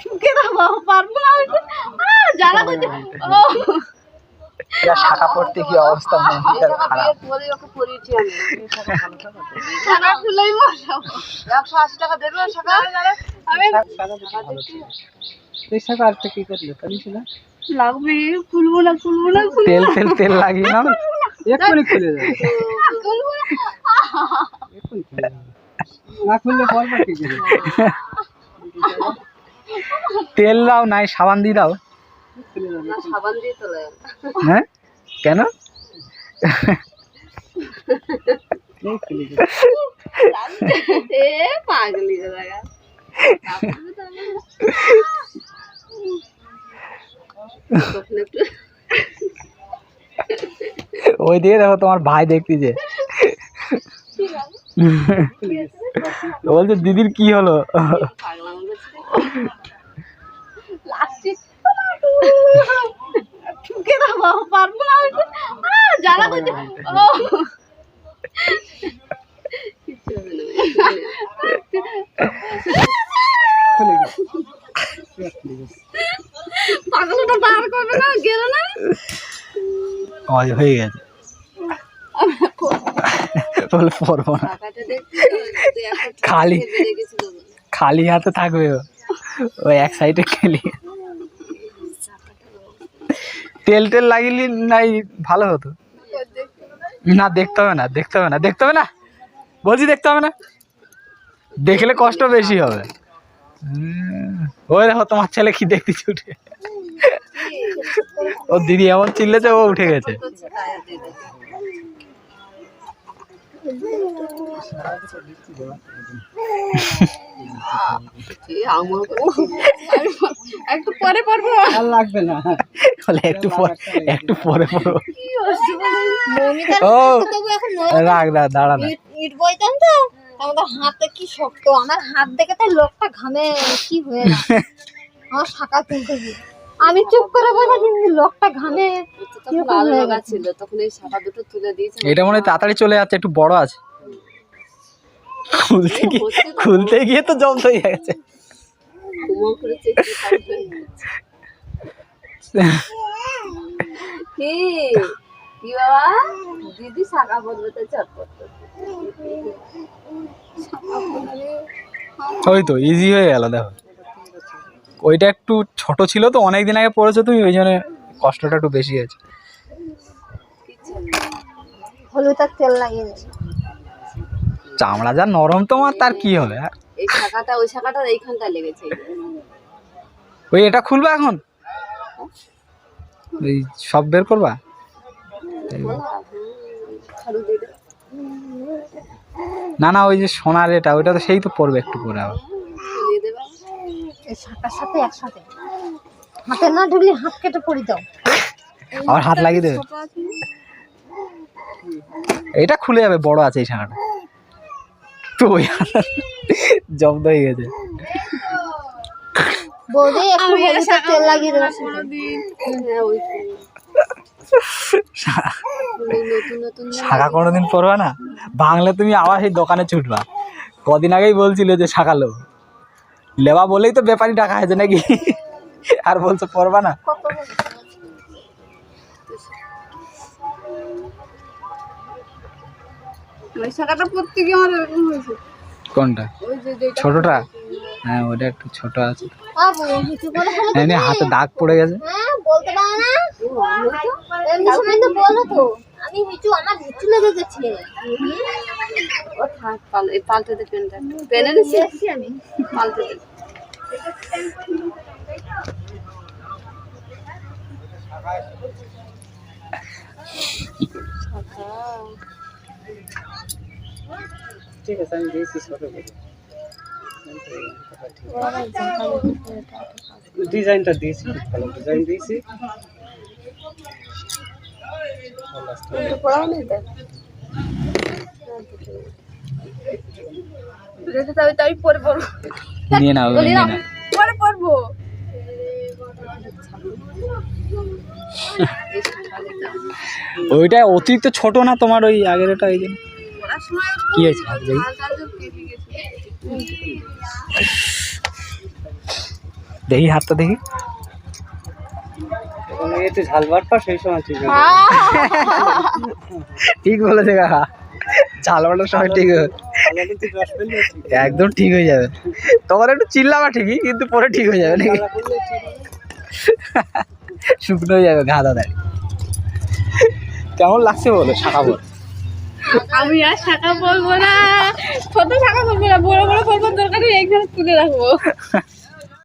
ঠুকে দাও পারব না ও। এরা শাখা পড়তে কি অবস্থা মনটার খারাপ। পরে ওকে পরিয়েছি আমি টাকা খুলেই বসাবো। একশো আশি টাকা দেবে টাকা আমি এই শাখা আর কি করলে? করিস না লাগবে খুলবো না খুলবো না তেল তেল তেল লাগিয়ে না। এক্ষুনি খুলে যাবে। না খুললে পরবে কি করে তেল দাও নাই সাবান দিয়ে দাও। হ্যাঁ? কেন? পাগলি রে লাগা তখন একটু ওই দিকে দেখো তোমার ভাই দেখতেছে বলছে দিদির কি হলো। পাগলটা বার করবে না গেল না। হয়ে গেছে। বলে পড়ব না। খালি। খালি হাতে থাকবে ও। ওই এক সাইডে খেলি। তেল টেল লাগিয়ে নাই ভালো হতো। না দেখতে হবে না দেখতে হবে না দেখতে হবে না। বলছি দেখতে হবে না। দেখলে কষ্ট বেশি হবে। ওই দেখো তোমার ছেলে কি দেখতেছি উঠে ও দিদি এমন চিল্লেছে ও উঠে গেছে করছে তাই দিয়ে দে। এ, আমার একটু পরে পড়ব। আর লাগবে না। বলে একটু পরে একটু পরে পড়ো। ও দাঁড়া না। ইট ইট বইতাম তো? আমাদের হাতে কি শক্ত? আমার হাত দেখে তো লোকটা ঘামে কি হয়ে আমার শাখা তুলতে গিয়ে। আমি চুপ করে বসে কিন্তু লোকটা ঘামে। আলো লাগা ছিল তখন এই শাখা দুটো তুলে দিয়েছে। এটা মনে হয় তাড়াতাড়ি চলে যাচ্ছে একটু বড় আছে। খুলতে গিয়ে খুলতে গিয়ে তো জম হয়ে গেছে। কি বাবা? দিদি শাখা চটপট ওই তো ইজি হয়ে গেল দেখো। ওইটা একটু ছোট ছিল তো অনেক দিন আগে পড়েছো তুমি ওই জন্য কষ্টটা একটু বেশি আছে না। হলুদ আর তেল লাগিয়ে চামড়া যা নরম তোমার তার কি হবে আর এই শাখাটা ওই শাখাটা এইখানটা লেগেছে। ওই এটা খুলবা এখন? ওই সব বের করবা? দে। না না ওই যে সোনার এটা ওইটা তো সেই তো পড়বে একটু পরে আবার। এই শাখার সাথে একসাথে। হাতে না ঢুকলে হাত কেটে পড়ি দাও আবার হাত লাগিয়ে দেবে? এটা খুলে যাবে বড় আছে এই শাখাটা। তো ওই জব্দ হয়ে গেছে। বৌদি একটু তেল লাগিয়ে দেবে হ্যাঁ, শাখা কোনোদিন পরবা না। বাংলা তুমি আবার সেই দোকানে ছুটবা। কদিন আগেই বলছিল যে শাখা লো। লেবা বলেই তো ব্যাপারই ডাকা হয়েছে নাকি? আর বলছো পরবা না? কোনটা? ওই ছোটটা? হ্যাঁ ওটা একটু ছোট আছে। ফেলে এমনি হাতে দাগ পড়ে গেছে। হ্যাঁ বলতে না? এমনি সময় তো বলো তো আমি হিচু আমার হিচু লেগে গেছে। ও থাক পাল এই পাল্টে দে পেনটা। পেনে নিছি আমি পাল্টে দে। ঠিক আছে আমি দিয়েছি ছোট ডিজাইনটা দিয়েছি ভালো ডিজাইন দিয়েছি। তাই পরে পড়ব। নিয়ে নাও নিয়ে নাও। পরে পড়ব। ওইটা অতিরিক্ত ছোট না তোমার ওই আগের ওটা ওই জন্য কি হয়েছে? দেখি গেছে দেখি। দেখি একটু ঝাল বাটপা সেই সময় ঠিক ঠিক বলেছে কাকা। চাল বাটার সময় ঠিক একদম ঠিক হয়ে যাবে। তোমার একটু চিল্লাবা ঠিকই কিন্তু পরে ঠিক হয়ে যাবে নাকি? শুকনো হয়ে যাবে গাদা দাঁড়িয়ে কেমন লাগছে বলো শাখা বল? আমি আর শাখা বলব না। ছোট শাখা বলব না বড় বড় বলব দরকার একদম তুলে রাখব।